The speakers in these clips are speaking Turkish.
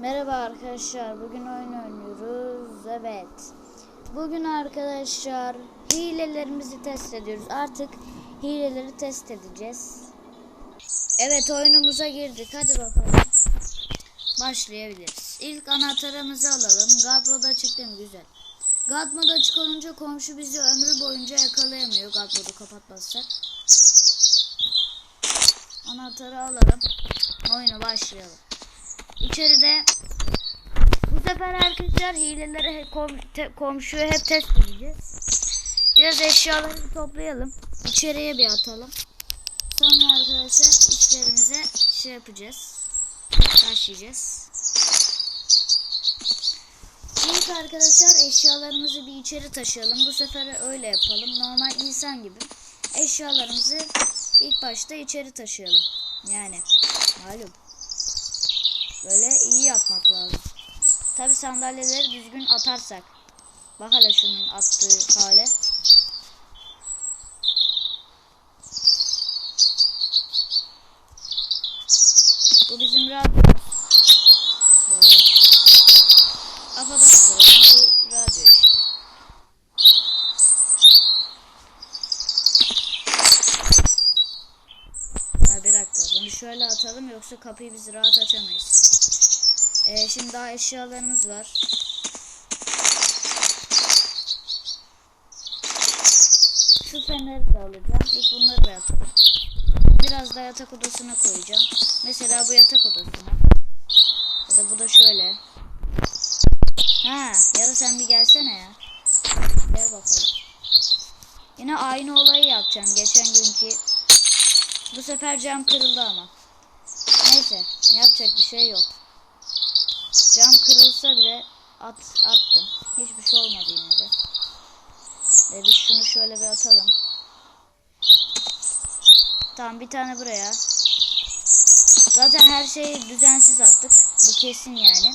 Merhaba arkadaşlar. Bugün oyun oynuyoruz. Evet. Bugün arkadaşlar hilelerimizi test ediyoruz. Artık hileleri test edeceğiz. Evet oyunumuza girdik. Hadi bakalım. Başlayabiliriz. İlk anahtarımızı alalım. God mode açık değil? Güzel. God mode açık olunca komşu bizi ömrü boyunca yakalayamıyor. God mode'u kapatmazsak. Anahtarı alalım. Oyuna başlayalım. İçeride bu sefer arkadaşlar hileleri kom, komşuyu hep test edeceğiz. Biraz eşyaları toplayalım. İçeriye bir atalım. Sonra arkadaşlar işlerimize şey yapacağız. Başlayacağız. İlk arkadaşlar eşyalarımızı bir içeri taşıyalım. Bu sefer öyle yapalım. Normal insan gibi. Eşyalarımızı ilk başta içeri taşıyalım. Yani malum. Böyle iyi yapmak lazım. Tabi sandalyeleri düzgün atarsak. Bak hele şunun attığı hale. Bu bizim radyomuz. Böyle. Kafadan koyalım bir radyo işte. Ha, bir dakika bunu şöyle atalım yoksa kapıyı biz rahat açamayız. Ee, şimdi daha eşyalarımız var. Şu feneri de alacağım. İlk bunları da atalım. Biraz da yatak odasına koyacağım. Mesela bu yatak odasına. Ya da bu da şöyle. Ha, ya sen bir gelsene ya. Gel bakalım. Yine aynı olayı yapacağım. Geçen günkü. Bu sefer cam kırıldı ama. Neyse, yapacak bir şey yok. Cam kırılsa bile at attım. Hiçbir şey olmadı yine de. Ve biz şunu şöyle bir atalım. Tamam bir tane buraya. Zaten her şeyi düzensiz attık. Bu kesin yani.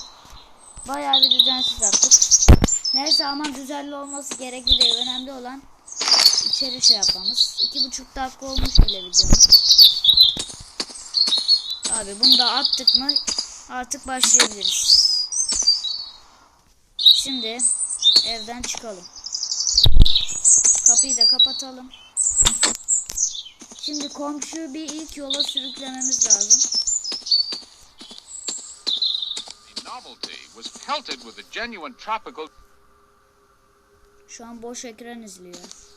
Bayağı bir düzensiz attık. Neyse ama düzenli olması gerekli değil. Önemli olan içeri şey yapmamız. İki buçuk dakika olmuş bile videomuz. Abi bunu da attık mı artık başlayabiliriz. Şimdi evden çıkalım. Kapıyı da kapatalım. Şimdi komşuyu bir ilk yola sürüklememiz lazım. Şu an boş ekran izliyor.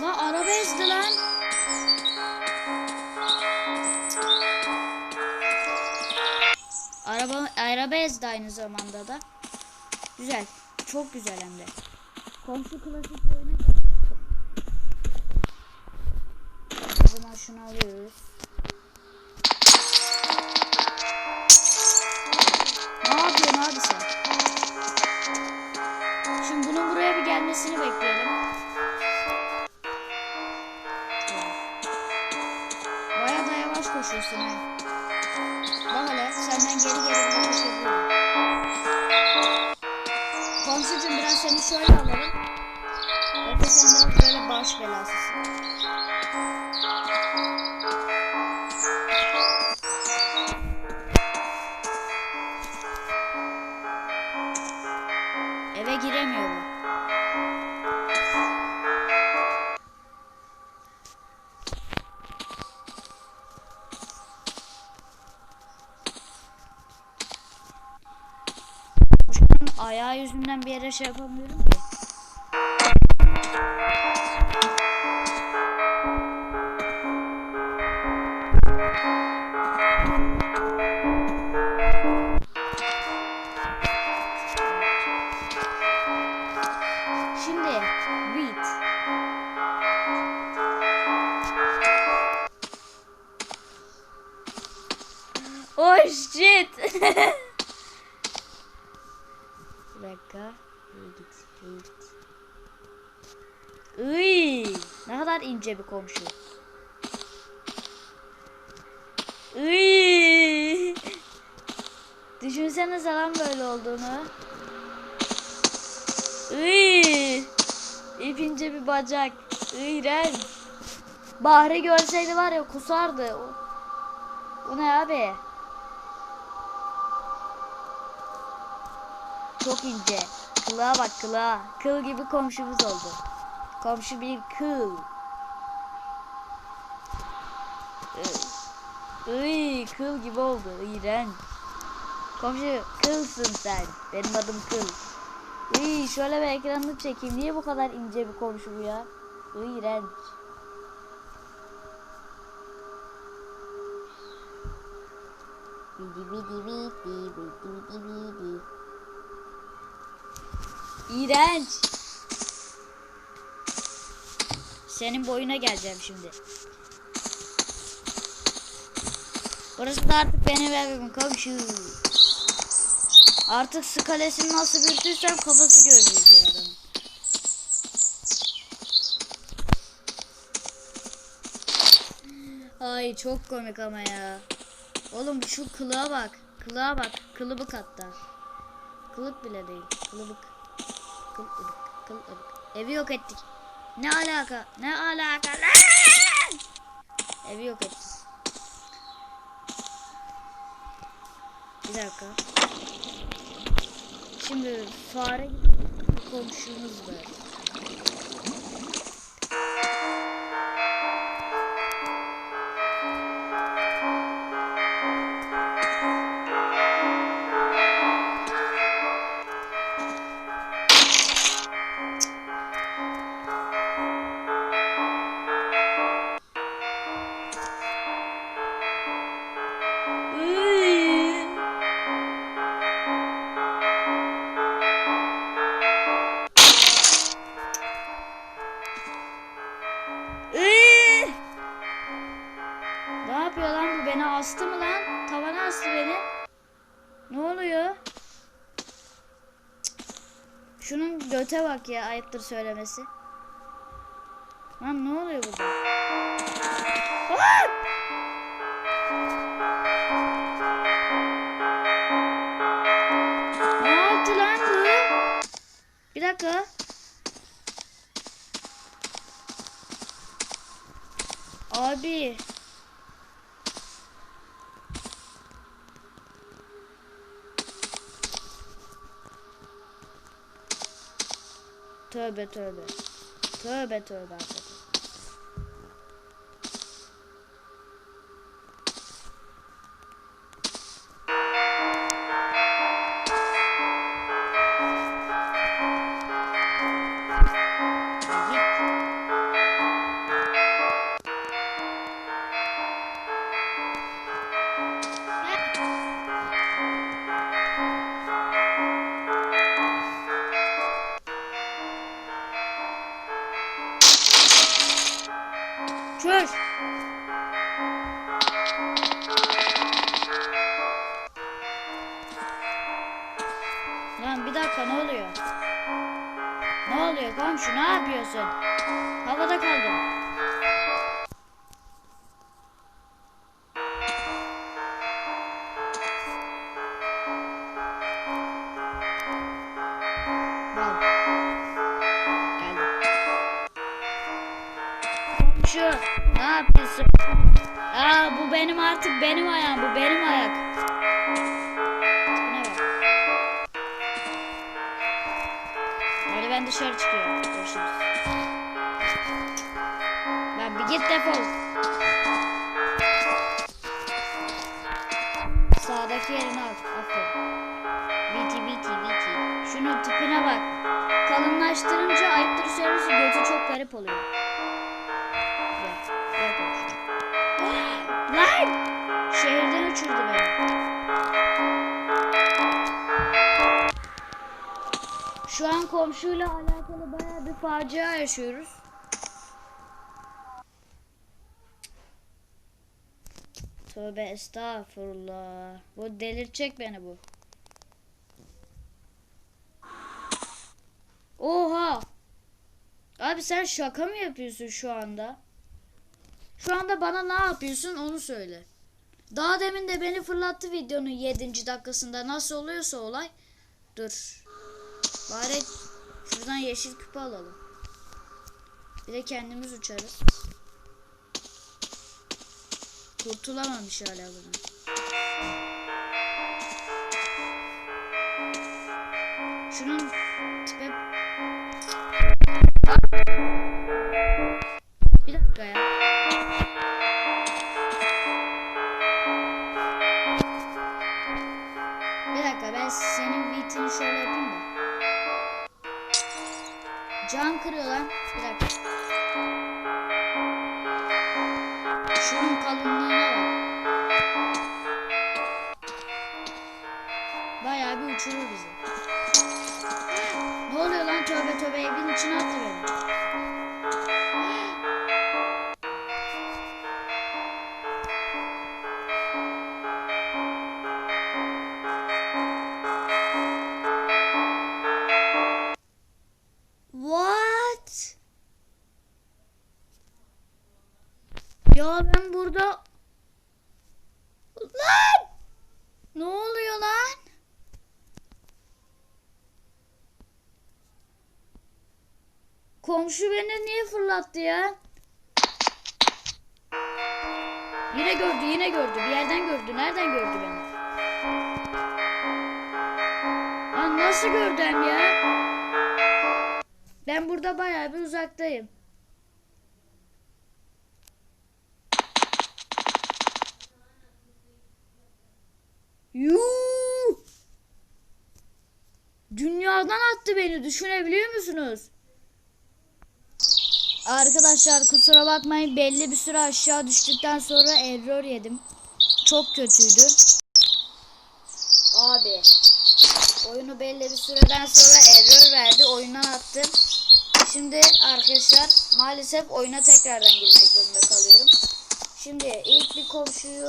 La araba ezdi lan. Araba araba ezdi aynı zamanda da. Güzel. Çok güzel hem de. Komşu klasik oyuna. O zaman şunu alıyoruz. Ne yapıyorsun abi sen? Şimdi bunun buraya bir gelmesini bekleyelim. Koşuyorsun ha. Bak hele senden geri geri bile koşabiliyorum. Komşucuğum biraz seni şöyle alalım. Efe sen biraz böyle baş belasısın. Yüzünden bir yere şey yapamıyorum ince bir komşu. Iy. Düşünsenize lan böyle olduğunu. Iy. İpince bir bacak. İğrenç. Bahri görseydi var ya kusardı. O, o ne abi? Çok ince. Kılığa bak kılığa. Kıl gibi komşumuz oldu. Komşu bir kıl. Iy, kıl gibi oldu. İğrenç. Komşu kılsın sen. Benim adım kıl. Iy, şöyle bir ekranını çekeyim. Niye bu kadar ince bir komşu bu ya? İğrenç. İğrenç. Senin boyuna geleceğim şimdi. Burası da artık benim evim komşu. Artık skalesini nasıl büyütürsem kafası gözüküyor adamın. Ay çok komik ama ya. Oğlum şu kılığa bak. Kılığa bak. Kılıbık hatta. Kılık bile değil. Kılıbık. Kılıbık. Kılıbık. Evi yok ettik. Ne alaka? Ne alaka? Evi yok ettik. Bir dakika. Şimdi fare komşumuz var. Astı mı lan? Tavana astı beni. Ne oluyor? Şunun göte bak ya ayıptır söylemesi. Lan ne oluyor burada? Aa! Bir dakika. Abi. Tövbe tövbe. Tövbe tövbe hakikaten. Oluyor komşu ne yapıyorsun? Havada kaldım. Görüşürüz. Lan bir git defol. Sağdaki yerini al. Aferin. Viti viti viti. Şunun tipine bak. Kalınlaştırınca ayıptır söylemesi götü çok garip oluyor. Lan! Şehirden uçurdu beni. Şu an komşuyla alakalı bir facia yaşıyoruz. Tövbe estağfurullah. Bu delirtecek beni bu. Oha! Abi sen şaka mı yapıyorsun şu anda? Şu anda bana ne yapıyorsun onu söyle. Daha demin de beni fırlattı videonun 7. dakikasında. Nasıl oluyorsa olay. Dur. Bari şuradan yeşil küpe alalım. Bir de kendimiz uçarız. Kurtulamamış hala bunu. Şunun tipe... Bir dakika ya. Cam kırıyor lan. Bir dakika. Şunun kalınlığına bak. Bayağı bir uçurur bizi. Ne oluyor lan tövbe tövbe evin içine attı beni. Ya ben burada... Lan! Ne oluyor lan? Komşu beni niye fırlattı ya? Yine gördü, yine gördü. Bir yerden gördü. Nereden gördü beni? Lan nasıl gördü hem ya? Ben burada bayağı bir uzaktayım. Yuh! Dünyadan attı beni düşünebiliyor musunuz? Arkadaşlar kusura bakmayın belli bir süre aşağı düştükten sonra error yedim. Çok kötüydü. Abi oyunu belli bir süreden sonra error verdi oyundan attım. Şimdi arkadaşlar maalesef oyuna tekrardan girmek zorunda kalıyorum. Şimdi ilk bir komşuyu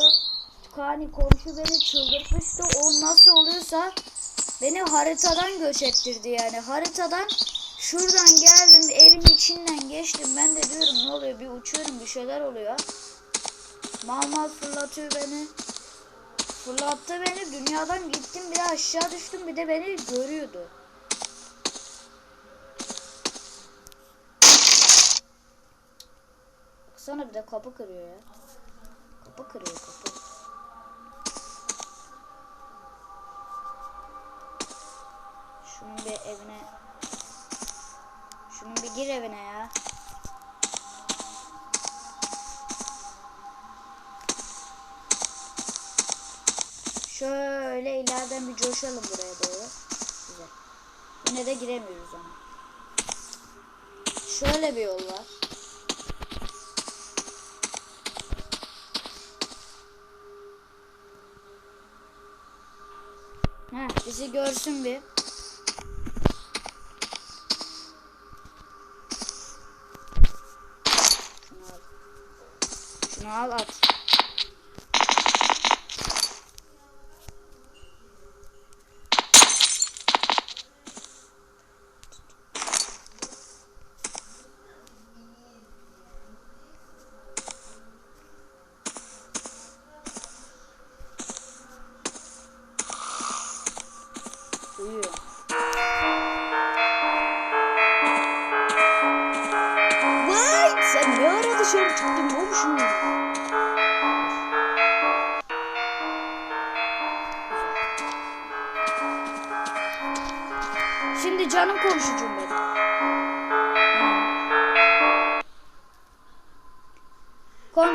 Kani komşu beni çıldırtmıştı. O nasıl oluyorsa beni haritadan göç ettirdi yani. Haritadan şuradan geldim evin içinden geçtim. Ben de diyorum ne oluyor bir uçuyorum bir şeyler oluyor. Mal mal fırlatıyor beni. Fırlattı beni dünyadan gittim bir de aşağı düştüm bir de beni görüyordu. Baksana bir de kapı kırıyor ya. Kapı kırıyor kapı. Bir evine Şunun bir gir evine ya. Şöyle ileriden bir coşalım buraya doğru. Güzel. Yine de giremiyoruz ama. Şöyle bir yol var. Heh, bizi görsün bir. Şunu al at. Uyuyor.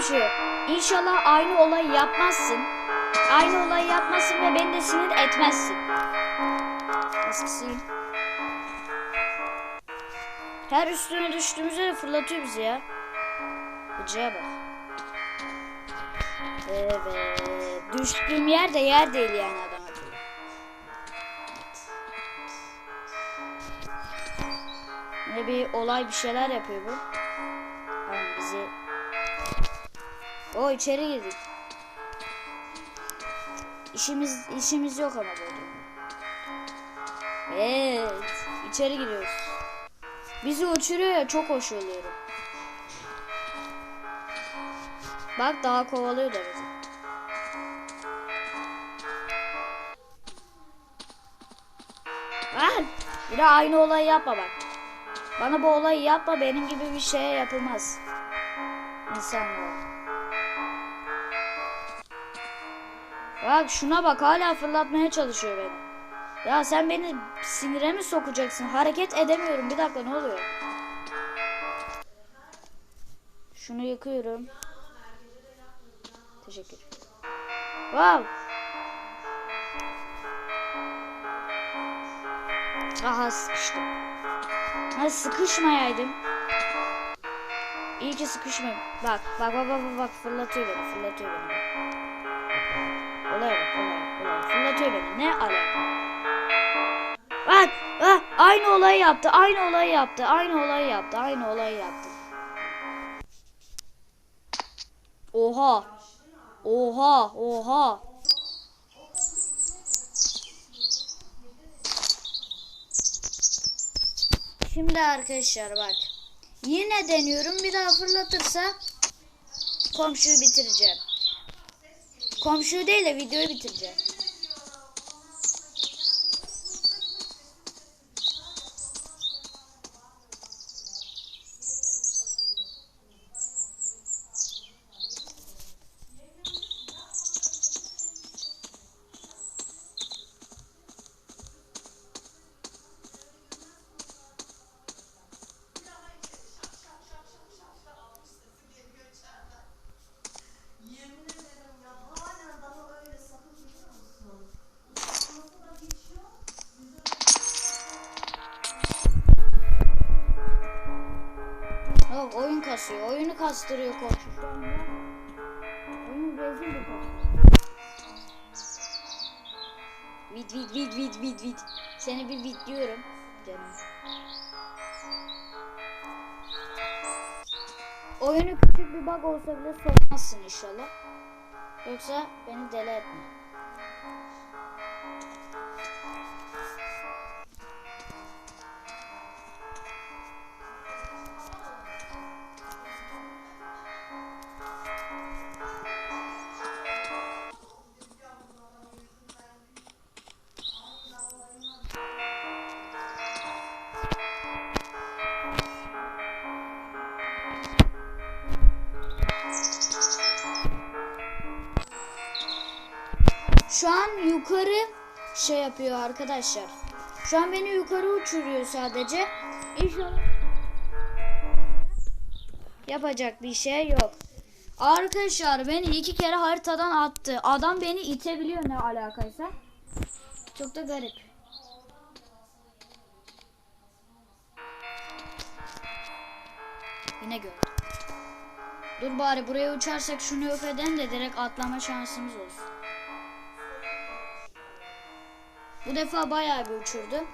Komşu, inşallah aynı olayı yapmazsın. Aynı olayı yapmazsın ve beni de sinir etmezsin. Eskisiyim. Her üstüne düştüğümüzde de fırlatıyor bizi ya. Gıcığa bak. Evet. Düştüğüm yer de yer değil yani adam akıllı. Yine bir olay bir şeyler yapıyor bu. Tamam bizi... O içeri girdik. İşimiz işimiz yok ama burada. Evet. içeri giriyoruz. Bizi uçuruyor ya çok hoş oluyorum. Bak daha kovalıyor da bizi. Lan! Bir de aynı olayı yapma bak. Bana bu olayı yapma benim gibi bir şeye yapılmaz. İnsanlar. Bak şuna bak hala fırlatmaya çalışıyor beni. Ya sen beni sinire mi sokacaksın? Hareket edemiyorum. Bir dakika ne oluyor? Şunu yıkıyorum. Teşekkür. Wow. Aha sıkıştım. Ha sıkışmayaydım. İyi ki sıkışmadım. Bak bak bak bak bak, bak fırlatıyor beni fırlatıyor beni. Olay bak olay olay fırlatıyor ne alaka? Bak bak aynı olayı yaptı aynı olayı yaptı aynı olayı yaptı aynı olayı yaptı. Oha. Oha oha. Şimdi arkadaşlar bak. Yine deniyorum. Bir daha fırlatırsa komşuyu bitireceğim. Komşuyu değil de videoyu bitireceğim. Kastırıyor komşu. Oyun rezil bir. Vid vid vid vid vid vid. Seni bir vid diyorum canım. Oyunu küçük bir bug olsa bile sormazsın inşallah. Yoksa beni deli etme. Şu an yukarı şey yapıyor arkadaşlar. Şu an beni yukarı uçuruyor sadece. İnşallah yapacak bir şey yok. Arkadaşlar beni iki kere haritadan attı. Adam beni itebiliyor ne alakaysa. Çok da garip. Yine gördüm. Dur bari buraya uçarsak şunu yok eden de direkt atlama şansımız olsun. Bu defa bayağı bir uçurdu.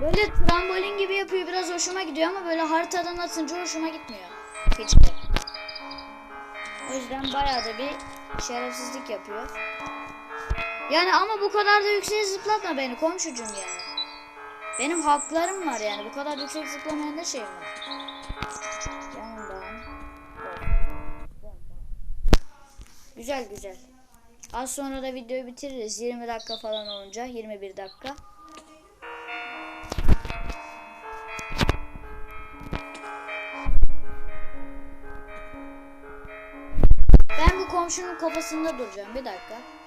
Böyle trambolin gibi yapıyor biraz hoşuma gidiyor ama böyle haritadan atınca hoşuma gitmiyor. Hiç. O yüzden bayağı da bir şerefsizlik yapıyor. Yani ama bu kadar da yüksek zıplatma beni komşucum yani. Benim haklarım var yani. Bu kadar yüksek zıplamaya ne şeyim var. Yanından. Güzel güzel. Az sonra da videoyu bitiririz. 20 dakika falan olunca. 21 dakika. Ben bu komşunun kafasında duracağım. Bir dakika.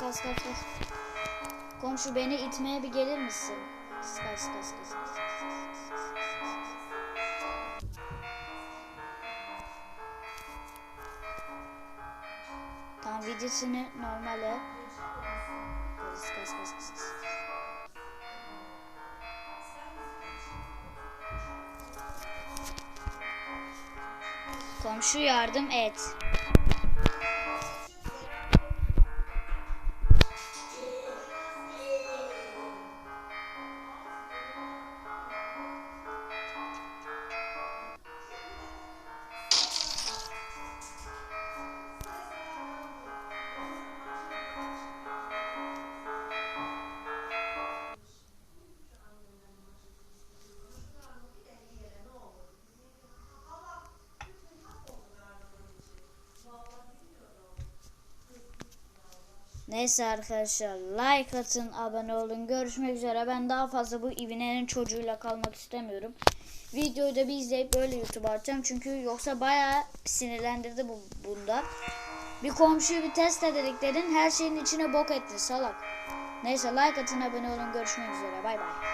kas kas kas. Komşu beni itmeye bir gelir misin? Kas kas kas kas. Videosunu normale. Kas kas kas kas. Komşu yardım et. Neyse arkadaşlar like atın abone olun görüşmek üzere ben daha fazla bu ibinenin çocuğuyla kalmak istemiyorum. Videoyu da bir izleyip böyle YouTube'a atacağım çünkü yoksa bayağı sinirlendirdi bu bunda. Bir komşuyu bir test edediklerin her şeyin içine bok etti salak. Neyse like atın abone olun görüşmek üzere bay bay.